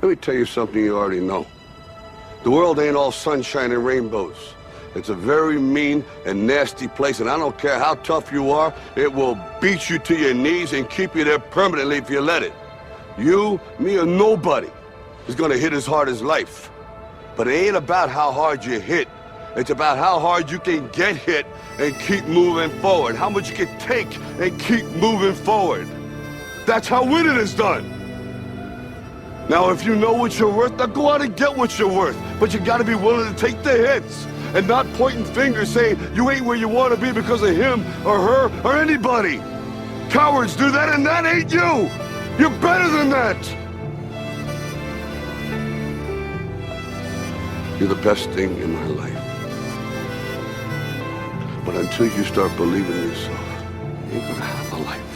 Let me tell you something you already know. The world ain't all sunshine and rainbows. It's a very mean and nasty place, and I don't care how tough you are, it will beat you to your knees and keep you there permanently if you let it. You, me, or nobody is gonna hit as hard as life. But it ain't about how hard you hit. It's about how hard you can get hit and keep moving forward. How much you can take and keep moving forward. That's how winning is done. Now, if you know what you're worth, now go out and get what you're worth. But you gotta be willing to take the hits and not pointing fingers saying you ain't where you wanna be because of him or her or anybody. Cowards do that and that ain't you. You're better than that. You're the best thing in my life. But until you start believing in yourself, you ain't gonna have a life.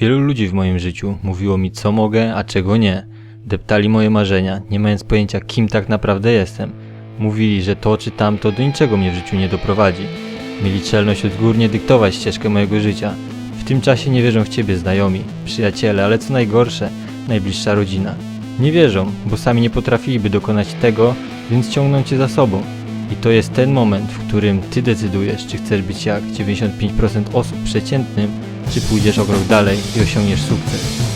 Wielu ludzi w moim życiu mówiło mi, co mogę, a czego nie. Deptali moje marzenia, nie mając pojęcia, kim tak naprawdę jestem. Mówili, że to czy tamto do niczego mnie w życiu nie doprowadzi. Mieli czelność odgórnie dyktować ścieżkę mojego życia. W tym czasie nie wierzą w ciebie znajomi, przyjaciele, ale co najgorsze, najbliższa rodzina. Nie wierzą, bo sami nie potrafiliby dokonać tego, więc ciągną cię za sobą. I to jest ten moment, w którym ty decydujesz, czy chcesz być jak 95% osób przeciętnym, czy pójdziesz o krok dalej i osiągniesz sukces.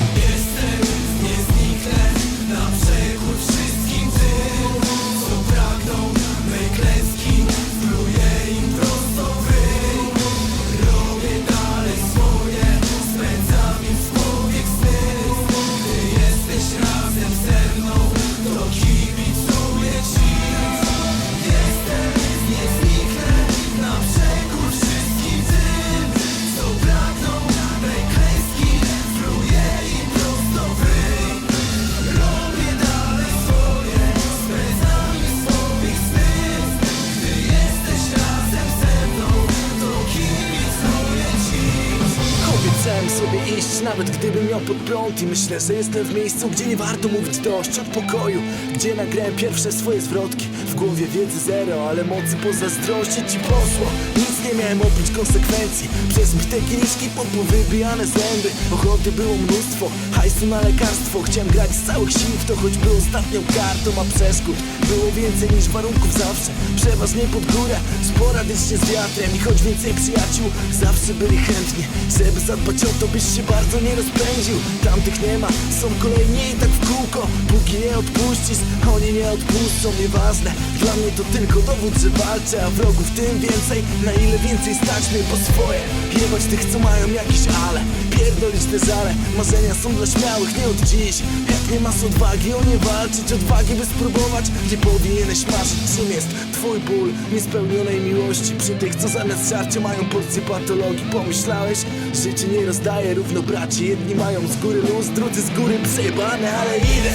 Sobie iść, nawet gdybym miał pod prąd I myślę, że jestem w miejscu, gdzie nie warto mówić dość Od pokoju, gdzie nagrałem pierwsze swoje zwrotki głowie wiedzy zero, ale mocy pozazdrościć ci poszło Nic nie miałem oprócz konsekwencji Przez mbite kieliszki po wybijane zęby. Ochoty było mnóstwo, hajsu na lekarstwo. Chciałem grać z całych sił w to, choć był ostatnią kartą A przeszkód było więcej niż warunków zawsze. Przeważnie pod górę, sporadycznie z wiatrem. I choć więcej przyjaciół, zawsze byli chętni. Żeby zadbać o to, byś się bardzo nie rozpędził. Tamtych nie ma, są kolejni i tak w kółko. Póki nie odpuścisz, oni nie odpuszczą. Nieważne, dla mnie to tylko dowód, że walczę A wrogów tym więcej, na ile więcej stać mnie po swoje. Jebać tych, co mają jakieś ale Pierdolić te żale, marzenia są dla śmiałych, nie od dziś. Jak nie masz odwagi, o nie walczyć Odwagi, by spróbować, nie powinieneś marzyć Czym jest twój ból niespełnionej miłości. Przy tych, co zamiast żarcia mają porcję patologii. Pomyślałeś, życie nie rozdaje równo braci Jedni mają z góry luz, drudzy z góry przejebane, ale idę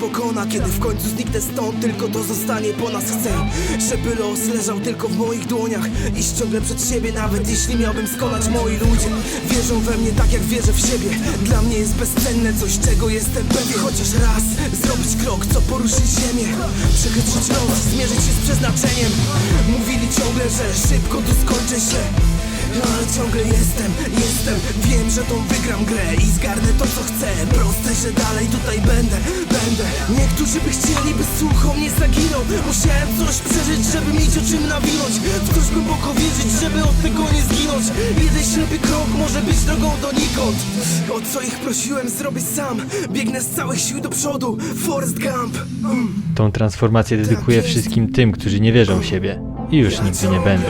pokona Kiedy w końcu zniknę stąd, tylko to zostanie po nas. Chcę, żeby los leżał tylko w moich dłoniach Iść ciągle przed siebie, nawet jeśli miałbym skonać Moi ludzie. Wierzą we mnie tak jak wierzę w siebie. Dla mnie jest bezcenne coś, czego jestem pewien. Chociaż raz zrobić krok, co poruszy ziemię. Przechytrzyć los, zmierzyć się z przeznaczeniem. Mówili ciągle, że szybko tu skończę się. No ale ciągle jestem, jestem. Wiem, że tą wygram grę i zgarnę to co chcę. Proste, że dalej tutaj będę, będę Niektórzy by chcieli, by słuchom nie zaginął. Musiałem coś przeżyć, żeby mieć o czym nawinąć. W coś głęboko wierzyć, żeby od tego nie zginąć. Jeden ślepy krok może być drogą donikąd. O co ich prosiłem zrobić sam. Biegnę z całych sił do przodu. Forrest Gump. Mm. Tą transformację dedykuję wszystkim tym, którzy nie wierzą w siebie i już nigdy nie będą.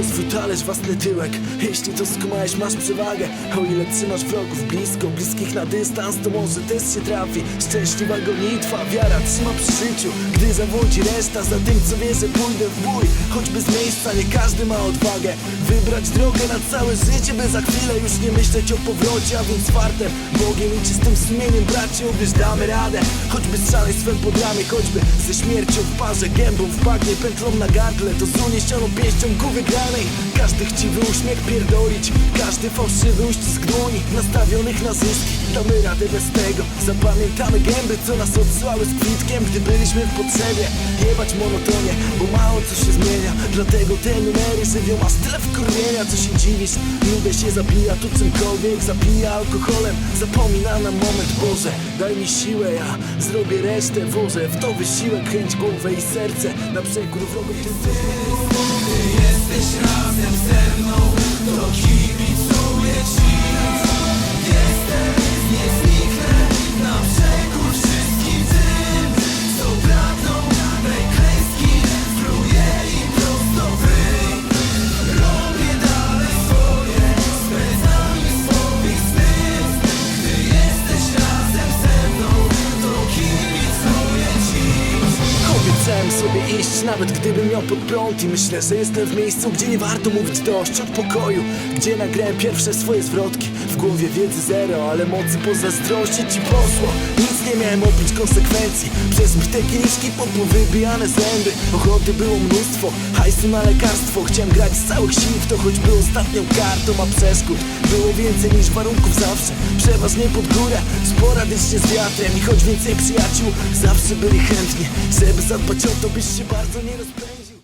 O swój własny tyłek. Jeśli to skumałeś, masz przewagę. O ile trzymasz wrogów blisko, bliskich na dystans To może też się trafi. Szczęśliwa gonitwa, wiara trzyma przy życiu. Gdy zawodzi reszta, za tym co wie, że pójdę w bój. Choćby z miejsca, nie każdy ma odwagę. Wybrać drogę na całe życie, by za chwilę już nie myśleć o powrocie A więc fartem, Bogiem i czystym sumieniem bracie Uwierz, damy radę, choćby z szaleństwem pod ramię Choćby ze śmiercią w parze, gębą w bagnie Pętlą na gardle, to z uniesioną pięścią ku Każdy chciwy uśmiech pierdolić Każdy fałszywy uścisk dłoni Nastawionych na zyski Damy radę bez tego. Zapamiętamy gęby, co nas odsyłały z kwitkiem Gdy byliśmy w potrzebie. Jebać monotonię, bo mało co się zmienia. Dlatego te numery żywią aż tyle wkurwienia Co się dziwisz, nudę się zabija tu czymkolwiek Zabija alkoholem, zapomina na moment Boże, daj mi siłę, ja zrobię resztę Włożę w to wysiłek, chęć, głowę i serce. Na przekór Тисяч разів все вновь nawet gdybym miał pod prąd I myślę, że jestem w miejscu, gdzie nie warto mówić dość Od pokoju, gdzie nagrałem pierwsze swoje zwrotki. W głowie wiedzy zero, ale mocy pozazdrościć ci poszło Nic nie miałem oprócz konsekwencji Przez mych te kieliszki po wybijane zęby. Ochoty było mnóstwo, hajsu na lekarstwo. Chciałem grać z całych sił w to, choć był ostatnią kartą A przeszkód było więcej niż warunków zawsze. Przeważnie pod górę, sporadycznie z wiatrem. I choć więcej przyjaciół zawsze byli chętni. Żeby zadbać o to, byś się bardzo nie rozpędził